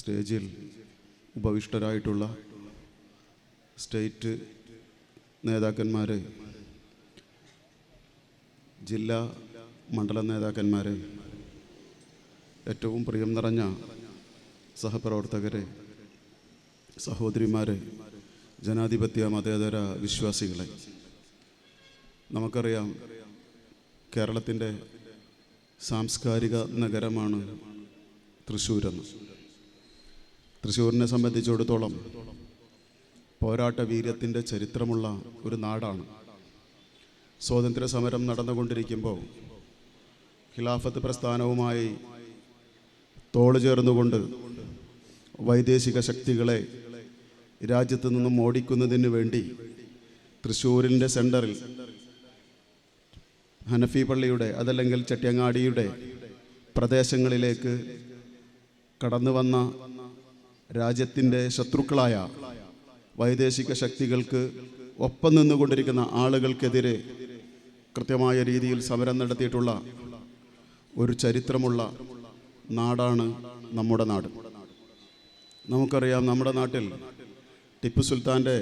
സ്റ്റേജിൽ ഉപവിഷ്ടരായിട്ടുള്ള സ്റ്റേറ്റ് നേതാക്കന്മാർ ജില്ലാ മണ്ഡല നേതാക്കന്മാർ ഏറ്റവും പ്രിയം നിറഞ്ഞ സഹപ്രവർത്തകരെ സഹോദരിമാരെ ജനാധിപത്യ മതേതര വിശ്വാസികളെ. നമുക്കറിയാം കേരളത്തിന്റെ സാംസ്കാരിക നഗരമാണ് തൃശ്ശൂരെന്ന്. തൃശ്ശൂരിനെ സംബന്ധിച്ചിടത്തോളം പോരാട്ട വീര്യത്തിന്റെ ചരിത്രമുള്ള ഒരു നാടാണ്. സ്വാതന്ത്ര്യ സമരം നടന്നുകൊണ്ടിരിക്കുമ്പോൾ ഖിലാഫത്ത് പ്രസ്ഥാനവുമായി തോൾ ചേർന്നുകൊണ്ട് വൈദേശിക ശക്തികളെ രാജ്യത്ത് നിന്നും ഓടിക്കുന്നതിന് വേണ്ടി തൃശ്ശൂരിന്റെ സെന്ററിൽ ഹനഫി പള്ളിയുടെ അതല്ലെങ്കിൽ ചട്ടിയങ്ങാടിയുടെ പ്രദേശങ്ങളിലേക്ക് കടന്നു വന്ന രാജ്യത്തിന്റെ ശത്രുക്കളായ വൈദേശിക ശക്തികൾക്ക് ഒപ്പം നിന്നുകൊണ്ടിരിക്കുന്ന ആളുകൾക്കെതിരെ കൃത്യമായ രീതിയിൽ സമരം നടത്തിയിട്ടുള്ള ഒരു ചരിത്രമുള്ള നാടാണ് നമ്മുടെ നാട്. നമുക്കറിയാം നമ്മുടെ നാട്ടിൽ ടിപ്പു സുൽത്താന്റെ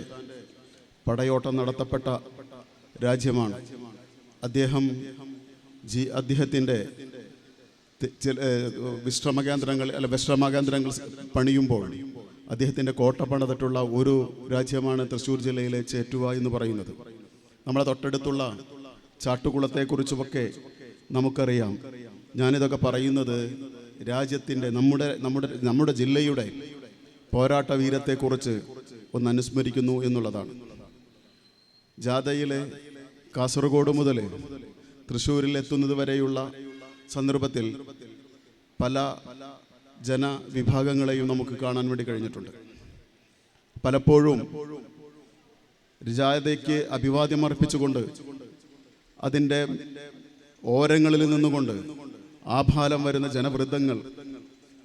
പടയോട്ടം നടത്തപ്പെട്ട രാജ്യമാണ്. അദ്ദേഹം ജി അദ്ദേഹത്തിന്റെ ചില വിശ്രമ കേന്ദ്രങ്ങൾ അല്ല വിശ്രമ കേന്ദ്രങ്ങൾ പണിയുമ്പോൾ അദ്ദേഹത്തിന്റെ കോട്ട പണിതിട്ടുള്ള ഒരു രാജ്യമാണ് തൃശ്ശൂർ ജില്ലയിലെ ചേറ്റുവ എന്ന് പറയുന്നത്. നമ്മളെ തൊട്ടടുത്തുള്ള ചാട്ടുകുളത്തെക്കുറിച്ചുമൊക്കെ നമുക്കറിയാം. ഞാനിതൊക്കെ പറയുന്നത് രാജ്യത്തിന്റെ നമ്മുടെ നമ്മുടെ നമ്മുടെ ജില്ലയുടെ പോരാട്ട വീരത്തെക്കുറിച്ച് ഒന്ന് അനുസ്മരിക്കുന്നു എന്നുള്ളതാണ്. ജാഥയിലെ കാസർഗോഡ് മുതൽ തൃശ്ശൂരിൽ എത്തുന്നത് വരെയുള്ള സന്ദർഭത്തിൽ പല ജനവിഭാഗങ്ങളെയും നമുക്ക് കാണാൻ വേണ്ടി കഴിഞ്ഞിട്ടുണ്ട്. പലപ്പോഴും ജാഥയ്ക്ക് അഭിവാദ്യം അർപ്പിച്ചുകൊണ്ട് അതിന്റെ ഓരങ്ങളിൽ നിന്നുകൊണ്ട് ആഭാലം വരുന്ന ജനവൃദ്ധങ്ങൾ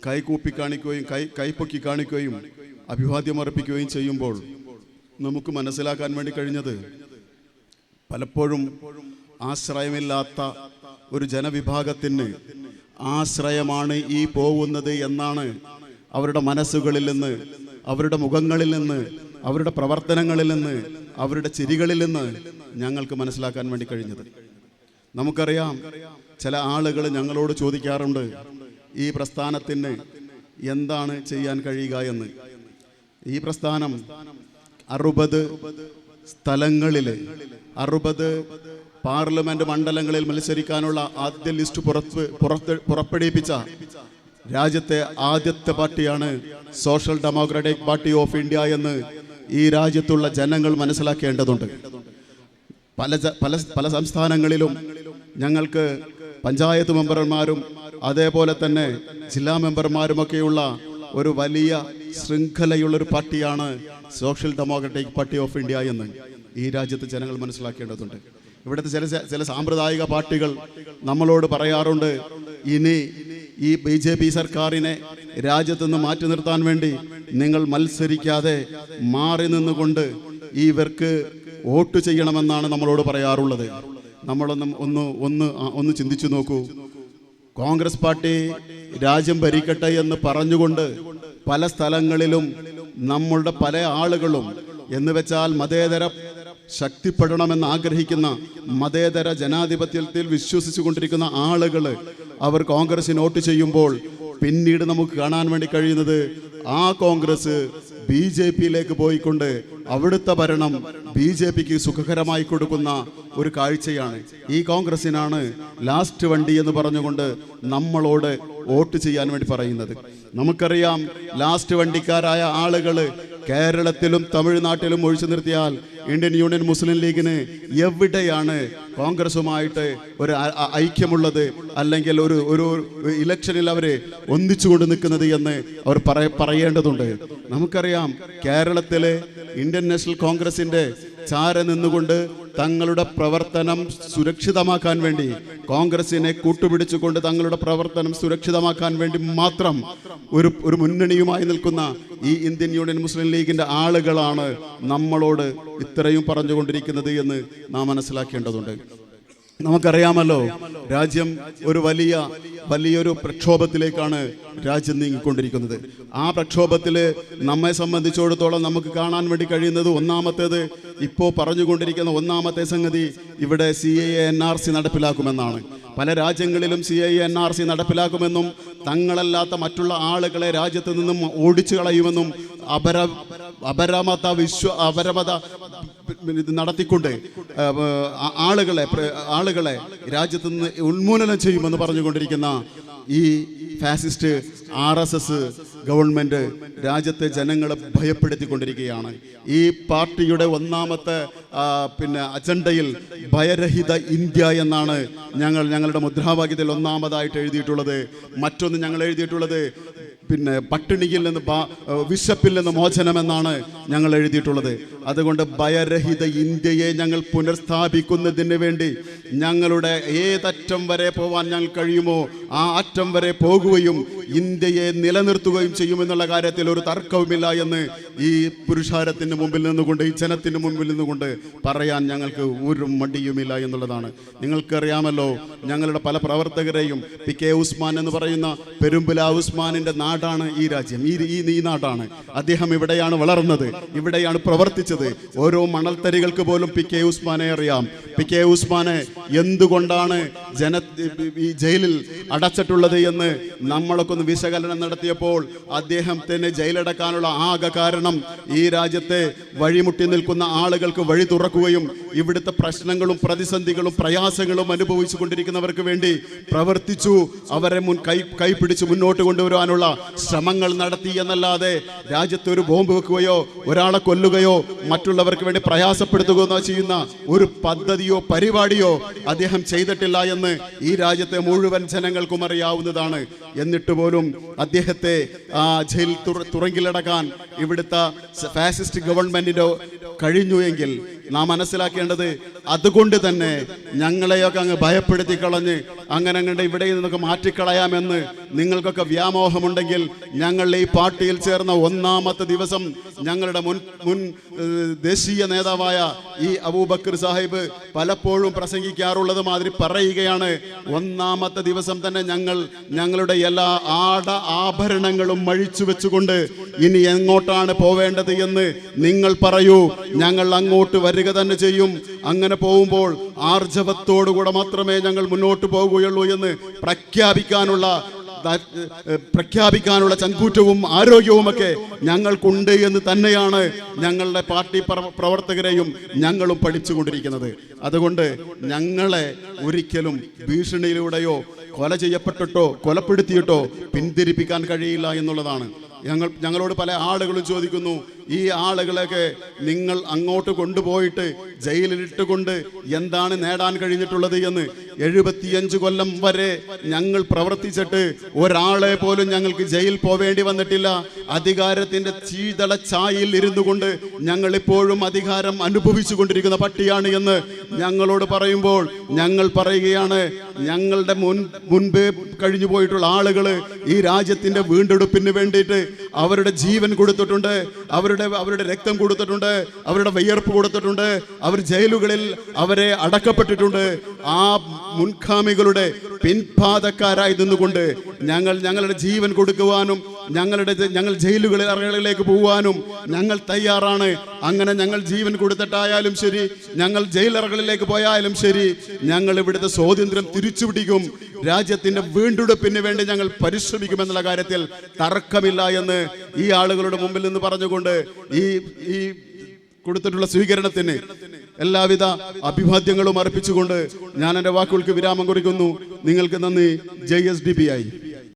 കൈകൂപ്പി കാണിക്കുകയും കൈ കൈപ്പൊക്കി കാണിക്കുകയും അഭിവാദ്യം അർപ്പിക്കുകയും ചെയ്യുമ്പോൾ നമുക്ക് മനസ്സിലാക്കാൻ വേണ്ടി കഴിഞ്ഞത് പലപ്പോഴും ആശ്രയമില്ലാത്ത ഒരു ജനവിഭാഗത്തിന് ആശ്രയമാണ് ഈ പോകുന്നത് എന്നാണ് അവരുടെ മനസ്സുകളിൽ നിന്ന് അവരുടെ മുഖങ്ങളിൽ നിന്ന് അവരുടെ പ്രവർത്തനങ്ങളിൽ നിന്ന് അവരുടെ ചിരികളിൽ നിന്ന് ഞങ്ങൾക്ക് മനസ്സിലാക്കാൻ വേണ്ടി കഴിഞ്ഞത്. നമുക്കറിയാം ചില ആളുകൾ ഞങ്ങളോട് ചോദിക്കാറുണ്ട് ഈ പ്രസ്ഥാനത്തിന് എന്താണ് ചെയ്യാൻ കഴിയുക എന്ന്? ഈ പ്രസ്ഥാനം അറുപത് സ്ഥലങ്ങളിൽ അറുപത് പാർലമെന്റ് മണ്ഡലങ്ങളിൽ മത്സരിക്കാനുള്ള ആദ്യ ലിസ്റ്റ് പുറത്ത് പുറത്ത് പുറപ്പെടുവിപ്പിച്ച രാജ്യത്തെ ആദ്യത്തെ പാർട്ടിയാണ് social democratic party of India എന്ന് ഈ രാജ്യത്തുള്ള ജനങ്ങൾ മനസ്സിലാക്കേണ്ടതുണ്ട്. പല പല പല സംസ്ഥാനങ്ങളിലും ഞങ്ങൾക്ക് പഞ്ചായത്ത് മെമ്പർമാരും അതേപോലെ തന്നെ ജില്ലാ മെമ്പർമാരുമൊക്കെയുള്ള ഒരു വലിയ ശൃംഖലയുള്ളൊരു പാർട്ടിയാണ് social democratic party of India എന്ന് ഈ രാജ്യത്തെ ജനങ്ങൾ മനസ്സിലാക്കേണ്ടതുണ്ട്. ഇവിടുത്തെ ചില ചില സാമ്പ്രദായിക പാർട്ടികൾ നമ്മളോട് പറയാറുണ്ട് ഇനി ഈ ബി ജെ പി സർക്കാരിനെ രാജ്യത്തു നിന്ന് മാറ്റി നിർത്താൻ വേണ്ടി നിങ്ങൾ മത്സരിക്കാതെ മാറി നിന്നുകൊണ്ട് ഇവർക്ക് വോട്ട് ചെയ്യണമെന്നാണ് നമ്മളോട് പറയാറുള്ളത്. നമ്മളൊന്നും ഒന്ന് ഒന്ന് ഒന്ന് ചിന്തിച്ചു നോക്കൂ. കോൺഗ്രസ് പാർട്ടി രാജ്യം ഭരിക്കട്ടെ എന്ന് പറഞ്ഞുകൊണ്ട് പല സ്ഥലങ്ങളിലും നമ്മളുടെ പല ആളുകളും എന്ന് വെച്ചാൽ മതേതര ശക്തിപ്പെടണമെന്ന് ആഗ്രഹിക്കുന്ന മതേതര ജനാധിപത്യത്തിൽ വിശ്വസിച്ചു കൊണ്ടിരിക്കുന്ന ആളുകൾ അവർ കോൺഗ്രസ് നോട്ട് ചെയ്യുമ്പോൾ പിന്നീട് നമുക്ക് കാണാൻ വേണ്ടി കഴിയുന്നത് ആ കോൺഗ്രസ് ബി ജെ പിയിലേക്ക് പോയിക്കൊണ്ട് അവിടുത്തെ ഭരണം ബി ജെ പിക്ക് സുഖകരമായി കൊടുക്കുന്ന ഒരു കാഴ്ചയാണ്. ഈ കോൺഗ്രസിനാണ് ലാസ്റ്റ് വണ്ടി എന്ന് പറഞ്ഞുകൊണ്ട് നമ്മളോട് വോട്ട് ചെയ്യാൻ വേണ്ടി പറയുന്നത്. നമുക്കറിയാം ലാസ്റ്റ് വണ്ടിക്കാരായ ആളുകൾ കേരളത്തിലും തമിഴ്നാട്ടിലും ഒഴിച്ചു നിർത്തിയാൽ ഇന്ത്യൻ യൂണിയൻ മുസ്ലിം ലീഗിന് എവിടെയാണ് കോൺഗ്രസുമായിട്ട് ഒരു ഐക്യമുള്ളത്? അല്ലെങ്കിൽ ഒരു ഒരു ഇലക്ഷനിൽ അവർ ഒന്നിച്ചുകൊണ്ട് നിൽക്കുന്നത് എന്ന് അവർ പറയ പറയേണ്ടതുണ്ട്. നമുക്കറിയാം കേരളത്തിലെ ഇന്ത്യൻ നാഷണൽ കോൺഗ്രസിന്റെ ചാര നിന്നുകൊണ്ട് തങ്ങളുടെ പ്രവർത്തനം സുരക്ഷിതമാക്കാൻ വേണ്ടി കോൺഗ്രസിനെ കൂട്ടുപിടിച്ചുകൊണ്ട് തങ്ങളുടെ പ്രവർത്തനം സുരക്ഷിതമാക്കാൻ വേണ്ടി മാത്രം ഒരു ഒരു മുന്നണിയുമായി നിൽക്കുന്ന ഈ ഇന്ത്യൻ യൂണിയൻ മുസ്ലിം ലീഗിന്റെ ആളുകളാണ് നമ്മളോട് ഇത്രയും പറഞ്ഞുകൊണ്ടിരിക്കുന്നത് എന്ന് നാം മനസ്സിലാക്കേണ്ടതുണ്ട്. നമുക്കറിയാമല്ലോ രാജ്യം ഒരു വലിയ വലിയൊരു പ്രക്ഷോഭത്തിലേക്കാണ് രാജ്യം നീങ്ങിക്കൊണ്ടിരിക്കുന്നത്. ആ പ്രക്ഷോഭത്തിൽ നമ്മെ സംബന്ധിച്ചിടത്തോളം നമുക്ക് കാണാൻ വേണ്ടി കഴിയുന്നത് ഒന്നാമത്തേത് ഇപ്പോൾ പറഞ്ഞുകൊണ്ടിരിക്കുന്ന ഒന്നാമത്തെ സംഗതി ഇവിടെ C A N R C നടപ്പിലാക്കുമെന്നാണ്. പല രാജ്യങ്ങളിലും C I N R C നടപ്പിലാക്കുമെന്നും തങ്ങളല്ലാത്ത മറ്റുള്ള ആളുകളെ രാജ്യത്ത് നിന്നും ഓടിച്ചു കളയുമെന്നും അപര അപരമത വിശ്വ അപരമത ഇത് നടത്തിക്കൊണ്ട് ആളുകളെ ആളുകളെ രാജ്യത്ത് നിന്ന് ഉന്മൂലനം ചെയ്യുമെന്ന് പറഞ്ഞുകൊണ്ടിരിക്കുന്ന ഈ fascist R S S government രാജ്യത്തെ ജനങ്ങളെ ഭയപ്പെടുത്തിക്കൊണ്ടിരിക്കുകയാണ്. ഈ പാർട്ടിയുടെ ഒന്നാമത്തെ പിന്നെ അജണ്ടയിൽ ഭയരഹിത ഇന്ത്യ എന്നാണ് ഞങ്ങൾ ഞങ്ങളുടെ മുദ്രാവാക്യത്തിൽ ഒന്നാമതായിട്ട് എഴുതിയിട്ടുള്ളത്. മറ്റൊന്ന് ഞങ്ങൾ എഴുതിയിട്ടുള്ളത് പിന്നെ പട്ടിണിയിൽ നിന്ന് വിശപ്പിൽ നിന്ന് മോചനമെന്നാണ് ഞങ്ങൾ എഴുതിയിട്ടുള്ളത്. അതുകൊണ്ട് ഭയരഹിത ഇന്ത്യയെ ഞങ്ങൾ പുനഃസ്ഥാപിക്കുന്നതിന് വേണ്ടി ഞങ്ങളുടെ ഏതറ്റം വരെ പോവാൻ ഞങ്ങൾ കഴിയുമോ ആ അറ്റം വരെ പോകുകയും ഇന്ത്യയെ നിലനിർത്തുകയും ചെയ്യുമെന്നുള്ള കാര്യത്തിൽ ഒരു തർക്കവുമില്ല എന്ന് ഈ പുരുഷാരത്തിന് മുമ്പിൽ നിന്നുകൊണ്ട് ഈ ജനത്തിന് മുമ്പിൽ നിന്നുകൊണ്ട് പറയാൻ ഞങ്ങൾക്ക് ഒരു മടിയുമില്ല എന്നുള്ളതാണ്. നിങ്ങൾക്കറിയാമല്ലോ ഞങ്ങളുടെ പല പ്രവർത്തകരെയും പി കെ ഉസ്മാൻ എന്ന് പറയുന്ന പെരുമ്പുല ഉസ്മാനിന്റെ നാടാണ് ഈ രാജ്യം ഈ ഈ നാടാണ്. അദ്ദേഹം ഇവിടെയാണ് വളർന്നത് ഇവിടെയാണ് പ്രവർത്തിച്ചത്. ഓരോ മണൽത്തരികൾക്ക് പോലും പി കെ ഉസ്മാനെ അറിയാം. പി കെ ഉസ്മാനെ എന്തുകൊണ്ടാണ് ജന ഈ ജയിലിൽ അടച്ചിട്ടുള്ളത് എന്ന് നമ്മളൊക്കെ ഒന്ന് വിശകലനം നടത്തിയപ്പോൾ അദ്ദേഹം തന്നെ ജയിലടക്കാനുള്ള ആകെ കാരണം ഈ രാജ്യത്തെ വഴിമുട്ടി നിൽക്കുന്ന ആളുകൾക്ക് വഴി തുറക്കുകയും ഇവിടുത്തെ പ്രശ്നങ്ങളും പ്രതിസന്ധികളും പ്രയാസങ്ങളും അനുഭവിച്ചു കൊണ്ടിരിക്കുന്നവർക്ക് വേണ്ടി പ്രവർത്തിച്ചു അവരെ മുൻ കൈ കൈപിടിച്ച് മുന്നോട്ട് കൊണ്ടുവരുവാനുള്ള ശ്രമങ്ങൾ നടത്തി എന്നല്ലാതെ രാജ്യത്ത് ഒരു ബോംബ് വെക്കുകയോ ഒരാളെ കൊല്ലുകയോ മറ്റുള്ളവർക്ക് വേണ്ടി പ്രയാസപ്പെടുത്തുകയോ ചെയ്യുന്ന ഒരു പദ്ധതിയോ പരിപാടിയോ അദ്ദേഹം ചെയ്തിട്ടില്ല എന്ന് ഈ രാജ്യത്തെ മുഴുവൻ ജനങ്ങൾക്കും അറിയാവുന്നതാണ്. എന്നിട്ട് പോലും അദ്ദേഹത്തെ ആ ജയിൽ തുറ- തുറങ്കിലടക്കാൻ ഇവിടുത്തെ ഫാസിസ്റ്റ് ഗവൺമെന്റിന്റെ കഴിഞ്ഞു എങ്കിൽ നാം മനസ്സിലാക്കേണ്ടത് അതുകൊണ്ട് തന്നെ ഞങ്ങളെയൊക്കെ അങ്ങ് ഭയപ്പെടുത്തി കളഞ്ഞ് അങ്ങനെ അങ്ങോട്ട് ഇവിടെ നിന്നൊക്കെ മാറ്റിക്കളയാമെന്ന് നിങ്ങൾക്കൊക്കെ വ്യാമോഹമുണ്ടെങ്കിൽ ഞങ്ങൾ ഈ പാർട്ടിയിൽ ചേർന്ന ഒന്നാമത്തെ ദിവസം ഞങ്ങളുടെ മുൻ മുൻ ദേശീയ നേതാവായ ഈ അബൂബക്കർ സാഹിബ് പലപ്പോഴും പ്രസംഗിക്കാറുള്ളത് മാതിരി പറയുകയാണ്. ഒന്നാമത്തെ ദിവസം തന്നെ ഞങ്ങൾ ഞങ്ങളുടെ എല്ലാ ആട ആഭരണങ്ങളും മഴിച്ചു വെച്ചുകൊണ്ട് ഇനി എങ്ങോട്ടാണ് പോവേണ്ടത് എന്ന് നിങ്ങൾ പറയൂ. ഞങ്ങൾ അങ്ങോട്ട് വരിക തന്നെ ചെയ്യും. അങ്ങനെ പോകുമ്പോൾ ആർജവത്തോടുകൂടെ മാത്രമേ ഞങ്ങൾ മുന്നോട്ട് പോകുകയുള്ളൂ എന്ന് പ്രഖ്യാപിക്കാനുള്ള പ്രഖ്യാപിക്കാനുള്ള ചങ്കൂറ്റവും ആരോഗ്യവുമൊക്കെ ഞങ്ങൾക്കുണ്ട് എന്ന് തന്നെയാണ് ഞങ്ങളുടെ പാർട്ടി പ്രവർത്തകരെയും ഞങ്ങളും പഠിച്ചുകൊണ്ടിരിക്കുന്നത്. അതുകൊണ്ട് ഞങ്ങളെ ഒരിക്കലും ഭീഷണിയിലൂടെയോ കൊല ചെയ്യപ്പെട്ടിട്ടോ കൊലപ്പെടുത്തിയിട്ടോ പിന്തിരിപ്പിക്കാൻ കഴിയില്ല എന്നുള്ളതാണ്. ഞങ്ങൾ ഞങ്ങളോട് പല ആളുകളും ചോദിക്കുന്നു ഈ ആളുകളെയൊക്കെ നിങ്ങൾ അങ്ങോട്ട് കൊണ്ടുപോയിട്ട് ജയിലിലിട്ടുകൊണ്ട് എന്താണ് നേടാൻ കഴിഞ്ഞിട്ടുള്ളത് എന്ന് എഴുപത്തിയഞ്ച് കൊല്ലം വരെ ഞങ്ങൾ പ്രവർത്തിച്ചിട്ട് ഒരാളെ പോലും ഞങ്ങൾക്ക് ജയിൽ പോവേണ്ടി വന്നിട്ടില്ല. അധികാരത്തിന്റെ ചീതള ചായയിൽ ഇരുന്നു കൊണ്ട് ഞങ്ങൾ ഇപ്പോഴും അധികാരം അനുഭവിച്ചു കൊണ്ടിരിക്കുന്ന പട്ടിയാണ് എന്ന് ഞങ്ങളോട് പറയുമ്പോൾ ഞങ്ങൾ പറയുകയാണ് ഞങ്ങളുടെ മുൻ മുൻപേ കഴിഞ്ഞു പോയിട്ടുള്ള ആളുകൾ ഈ രാജ്യത്തിന്റെ വീണ്ടെടുപ്പിന് വേണ്ടിയിട്ട് അവരുടെ ജീവൻ കൊടുത്തിട്ടുണ്ട് അവരുടെ അവരുടെ രക്തം കൊടുത്തിട്ടുണ്ട് അവരുടെ വിയർപ്പ് കൊടുത്തിട്ടുണ്ട് അവർ ജയിലുകളിൽ അവരെ അടക്കപ്പെട്ടിട്ടുണ്ട്. ആ മുൻഗാമികളുടെ പിൻപാതക്കാരായി നിന്നുകൊണ്ട് ഞങ്ങൾ ഞങ്ങളുടെ ജീവൻ കൊടുക്കുവാനും ഞങ്ങളുടെ ഞങ്ങൾ ജയിലുകളിൽ അറകളിലേക്ക് പോകാനും ഞങ്ങൾ തയ്യാറാണ്. അങ്ങനെ ഞങ്ങൾ ജീവൻ കൊടുത്തിട്ടായാലും ശരി ഞങ്ങൾ ജയിലറകളിലേക്ക് പോയാലും ശരി ഞങ്ങൾ ഇവിടുത്തെ സ്വാതന്ത്ര്യം തിരിച്ചു പിടിക്കും രാജ്യത്തിന്റെ വീണ്ടെടുപ്പിന് വേണ്ടി ഞങ്ങൾ പരിശ്രമിക്കുമെന്നുള്ള കാര്യത്തിൽ തർക്കമില്ല എന്ന് ഈ ആളുകളുടെ മുമ്പിൽ നിന്ന് പറഞ്ഞുകൊണ്ട് ഈ ഈ കൊടുത്തിട്ടുള്ള സ്വീകരണത്തിന് എല്ലാവിധ അഭിവാദ്യങ്ങളും അർപ്പിച്ചുകൊണ്ട് ഞാൻ എന്റെ വാക്കുകൾക്ക് വിരാമം കുറിക്കുന്നു. നിങ്ങൾക്ക് നന്ദി. ജെ എസ് ഡി പി ആയി